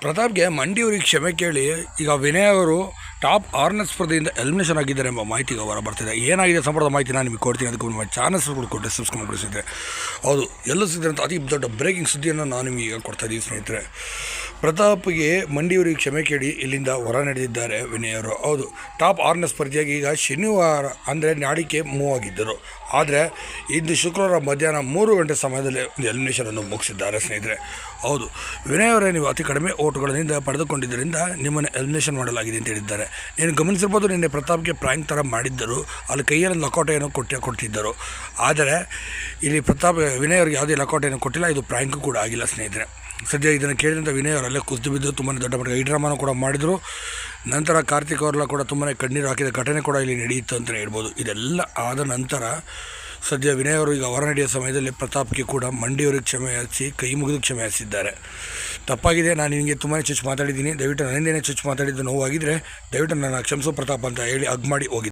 ಪ್ರತಾಪ್ಗೆ ಮಂಡಿಯವ್ರಿಗೆ ಕ್ಷಮೆ ಕೇಳಿ ಈಗ ವಿನಯ್ ಅವರು ಟಾಪ್ ಆರ್ನರ್ ಸ್ಪರ್ಧೆಯಿಂದ ಎಲಿಮಿನೇಷನ್ ಆಗಿದ್ದಾರೆ ಎಂಬ ಮಾಹಿತಿ ಹೊರ ಬರ್ತಿದೆ. ಏನಾಗಿದೆ ಸಂಪರ್ಕದ ಮಾಹಿತಿ ನಾನು ನಿಮಗೆ ಕೊಡ್ತೀನಿ. ಅದಕ್ಕೆ ನಿಮ್ಮ ಚಾನಲ್ಸ್ ಕೊಟ್ಟು ಸಬ್ಸ್ಕ್ರೈಬ್ ಮಾಡಿಸಿದ್ದೆ ಹೌದು ಎಲ್ಲ ಸಿದ್ದರೆ ಅಂತ ದೊಡ್ಡ ಬ್ರೇಕಿಂಗ್ ಸುದ್ದಿಯನ್ನು ನಾನು ನಿಮಗೆ ಈಗ ಕೊಡ್ತಾ ಇದ್ದೀನಿ ಸ್ನೇಹಿತರೆ. ಪ್ರತಾಪ್ಗೆ ಮಂಡಿಯವರಿಗೆ ಕ್ಷಮೆ ಕೇಳಿ ಇಲ್ಲಿಂದ ಹೊರ ನಡೆದಿದ್ದಾರೆ ವಿನಯರು ಹೌದು, ಟಾಪ್ ಆರ್ನರ್ ಸ್ಪರ್ಧೆಯಾಗಿ ಈಗ ಶನಿವಾರ ಅಂದರೆ ನಾಡಿಕೆ ಮೂವ್ ಆಗಿದ್ದರು. ಆದರೆ ಇಂದು ಶುಕ್ರವಾರ ಮಧ್ಯಾಹ್ನ ಮೂರು ಗಂಟೆ ಸಮಯದಲ್ಲಿ ಒಂದು ಎಲಿಮಿನೇಷನನ್ನು ಮುಗಿಸಿದ್ದಾರೆ ಸ್ನೇಹಿತರೆ. ಹೌದು ವಿನಯವರೇ ನೀವು ಅತಿ ಕಡಿಮೆ ಓಟುಗಳಿಂದ ಪಡೆದುಕೊಂಡಿದ್ದರಿಂದ ನಿಮ್ಮನ್ನು ಎಲಿಮಿನೇಷನ್ ಮಾಡಲಾಗಿದೆ ಅಂತ ಹೇಳಿದ್ದಾರೆ. ನೀನು ಗಮನಿಸಿರ್ಬೋದು ನಿನ್ನೆ ಪ್ರತಾಪ್ಗೆ ಪ್ರಾಂಕ್ ಥರ ಮಾಡಿದ್ದರು. ಅಲ್ಲಿ ಕೈಯಲ್ಲಿ ಏನೋ ಕೊಟ್ಟೆ ಕೊಡ್ತಿದ್ದರು ಆದರೆ ಇಲ್ಲಿ ಪ್ರತಾಪ್, ವಿನಯ್ ಅವ್ರಿಗೆ ಯಾವುದೇ ಲಕೋಟೆಯನ್ನು ಕೊಟ್ಟಿಲ್ಲ. ಇದು ಪ್ರಾಂಕು ಕೂಡ ಆಗಿಲ್ಲ, ಸ್ನೇಹಿತರೆ. ಸದ್ಯ ಇದನ್ನು ಕೇಳಿದಂಥ ವಿನಯ್ ಅವರಲ್ಲೇ ಕುಸಿದು ಬಿದ್ದು ತುಂಬಾ ದೊಡ್ಡ ಮಟ್ಟದ ಡ್ರಾಮಾನು ಕೂಡ ಮಾಡಿದರು. ನಂತರ ಕಾರ್ತಿಕ್ ಅವರೆಲ್ಲ ಕೂಡ ತುಂಬಾ ಕಣ್ಣೀರು ಹಾಕಿದ ಘಟನೆ ಕೂಡ ಇಲ್ಲಿ ನಡೆಯಿತು ಅಂತಲೇ ಹೇಳ್ಬೋದು. ಇದೆಲ್ಲ ಆದ ನಂತರ ಸದ್ಯ ವಿನಯ್ ಅವರು ಈಗ ಹೊರ ನಡೆಯುವ ಸಮಯದಲ್ಲಿ ಪ್ರತಾಪ್ಗೆ ಕೂಡ ಮಂಡಿಯವರಿಗೆ ಕ್ಷಮೆ ಹಚ್ಚಿ, ಕೈ ಮುಗಿದು ಕ್ಷಮೆ ಯಾಚಿಸಿದ್ದಾರೆ ತಪ್ಪಾಗಿದೆ. ನಾನು ನಿಮಗೆ ತುಂಬಾ ಚುಚ್ಚು ಮಾತಾಡಿದ್ದೀನಿ. ದಯವಿಟ್ಟು ನನ್ನಿಂದೇನೆ ಚುಚ್ಚು ಮಾತಾಡಿದ್ದು ನೋವಾಗಿದ್ದರೆ ದಯವಿಟ್ಟು ನನ್ನ ಕ್ಷಮಿಸೋ ಪ್ರತಾಪ್ ಅಂತ ಹೇಳಿ ಅಗ್ ಮಾಡಿ ಹೋಗಿ